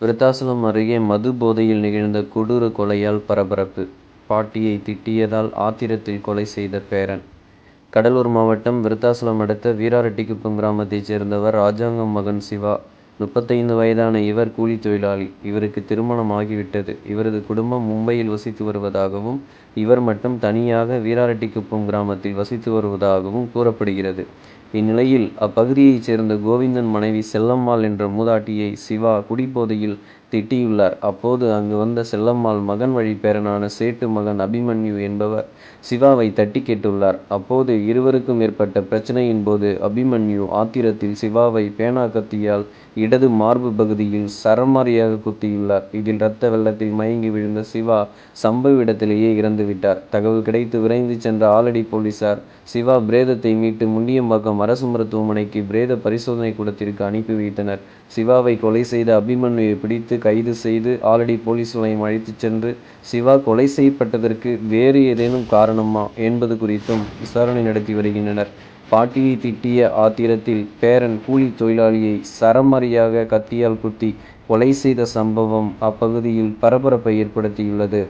விருத்தாசலம் அருகே மது போதையில் நிகழ்ந்த கொடூர கொலையால் பரபரப்பு. பாட்டியை திட்டியதால் ஆத்திரத்தில் கொலை செய்த பேரன். கடலூர் மாவட்டம் விருத்தாசலம் அடுத்த வீராரெட்டிக்குப்பம் கிராமத்தைச் சேர்ந்தவர் ராஜாங்கம் மகன் சிவா. முப்பத்தைந்து வயதான இவர் கூலி தொழிலாளி. இவருக்கு திருமணம் ஆகிவிட்டது. இவரது குடும்பம் மும்பையில் வசித்து வருவதாகவும், இவர் மட்டும் தனியாக வீராரெட்டிக்குப்பம் கிராமத்தில் வசித்து வருவதாகவும் கூறப்படுகிறது. இந்நிலையில், அப்பகுதியைச் சேர்ந்த கோவிந்தன் மனைவி செல்லம்மாள் என்ற மூதாட்டியை சிவா குடிபோதையில் திட்டியுள்ளார். அப்போது அங்கு வந்த செல்லம்மாள் மகன் வழிப் பேரனான சேட்டு மகன் அபிமன்யு என்பவர் சிவாவை தட்டிக் கேட்டுள்ளார். அப்போது இருவருக்கும் ஏற்பட்ட பிரச்சனையின் போது அபிமன்யு ஆத்திரத்தில் சிவாவை பேனா கத்தியால் இடது மார்பு பகுதியில் சரமாரியாக குத்தியுள்ளார். இதில் ரத்த வெள்ளத்தில் மயங்கி விழுந்த சிவா சம்பவ இடத்திலேயே இறந்து விட்டார். தகவல் கிடைத்து விரைந்து சென்ற ஆலடி போலீசார் சிவா பிரேதத்தை மீட்டு முண்டியம்பாக்கம் அரசு மருத்துவமனைக்கு பிரேத பரிசோதனை கூடத்திற்கு அனுப்பி வைத்தனர். சிவாவை கொலை செய்த அபிமன்யுவை பிடித்து கைது செய்து ஆலடி போலீஸ் நிலையம் அழைத்துச் சென்று சிவா கொலை செய்யப்பட்டதற்கு வேறு ஏதேனும் காரணமா என்பது குறித்தும் விசாரணை நடத்தி வருகின்றனர். பாட்டியை திட்டிய ஆத்திரத்தில் பேரன் கூலி தொழிலாளியை சரமாரியாக கத்தியால் குத்தி கொலை செய்த சம்பவம் அப்பகுதியில் பரபரப்பை ஏற்படுத்தியுள்ளது.